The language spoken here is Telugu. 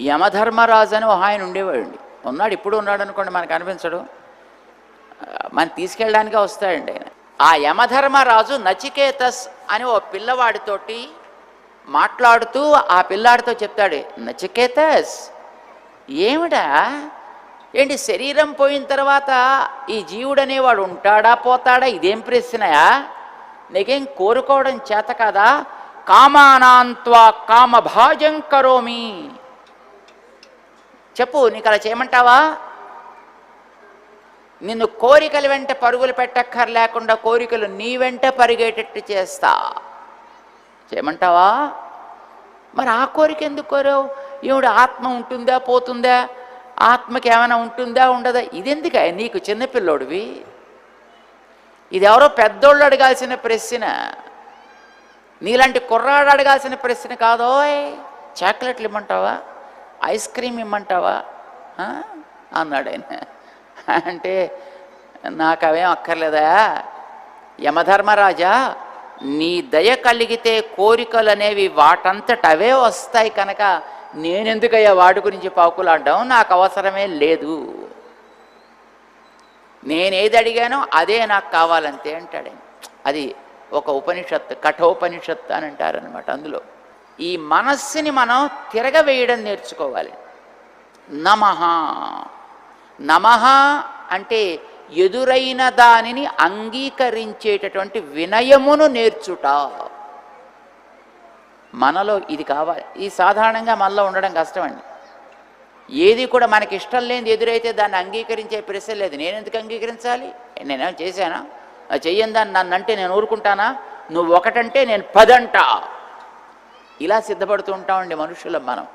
యమధర్మరాజు అని ఒక ఆయన ఉండేవాడండి. ఉన్నాడు ఇప్పుడు ఉన్నాడు అనుకోండి మనకు అనిపించడు. మనం తీసుకెళ్ళడానికే వస్తాడండి ఆయన. ఆ యమధర్మరాజు నచికేతస్ అని ఓ పిల్లవాడితోటి మాట్లాడుతూ ఆ పిల్లాడితో చెప్తాడు నచికేతస్ ఏమిటా ఏంటి శరీరం పోయిన తర్వాత ఈ జీవుడు అనేవాడు ఉంటాడా పోతాడా? ఇదేం ప్రశ్నయా? నీకేం కోరుకోవడం చేత కదా? కామానాంత్వా కామభాజం కరోమి. చెప్పు నీకు అలా చేయమంటావా? నిన్ను కోరికల వెంట పరుగులు పెట్టక్కర్ లేకుండా కోరికలు నీ వెంట పరిగేటట్టు చేస్తా. చేయమంటావా? మరి ఆ కోరిక ఎందుకు కోరావు? ఈవిడ ఆత్మ ఉంటుందా పోతుందా? ఆత్మకి ఏమైనా ఉంటుందా ఉండదా? ఇదెందుక? నీకు చిన్నపిల్లోడివి. ఇది ఎవరో పెద్దోళ్ళు అడగాల్సిన ప్రశ్న. నీలాంటి కుర్రాడు అడగాల్సిన ప్రశ్న కాదోయ్. చాక్లెట్లు ఇమ్మంటావా? Ice cream ఇమ్మంటావా? అన్నాడు ఆయన. అంటే నాకు అవేం అక్కర్లేదా? యమధర్మరాజా నీ దయ కలిగితే కోరికలు అనేవి వాటంతట అవే వస్తాయి కనుక నేనెందుకయ్యా వాటి గురించి పాకులాడడం? నాకు అవసరమే లేదు. నేనేది అడిగానో అదే నాకు కావాలంతే అంటాడు అది ఒక ఉపనిషత్తు కఠోపనిషత్తు అని అంటారనమాట అందులో. ఈ మనస్సుని మనం తిరగవేయడం నేర్చుకోవాలి. నమః. నమః అంటే ఎదురైన దానిని అంగీకరించేటటువంటి వినయమును నేర్చుట. మనలో ఇది కావాలి. ఇది సాధారణంగా మనలో ఉండడం కష్టమండి. ఏది కూడా మనకి ఇష్టం లేనిది ఎదురైతే దాన్ని అంగీకరించే ప్రశ్న లేదు. నేను ఎందుకు అంగీకరించాలి? నేనేమో చేశానా? ఆ చెయ్యని దాన్ని నన్ను అంటే నేను ఊరుకుంటానా? నువ్వు ఒకటంటే నేను పదంటా. ఇలా సిద్ధపడుతూ ఉంటామండి మనుషులం మనం.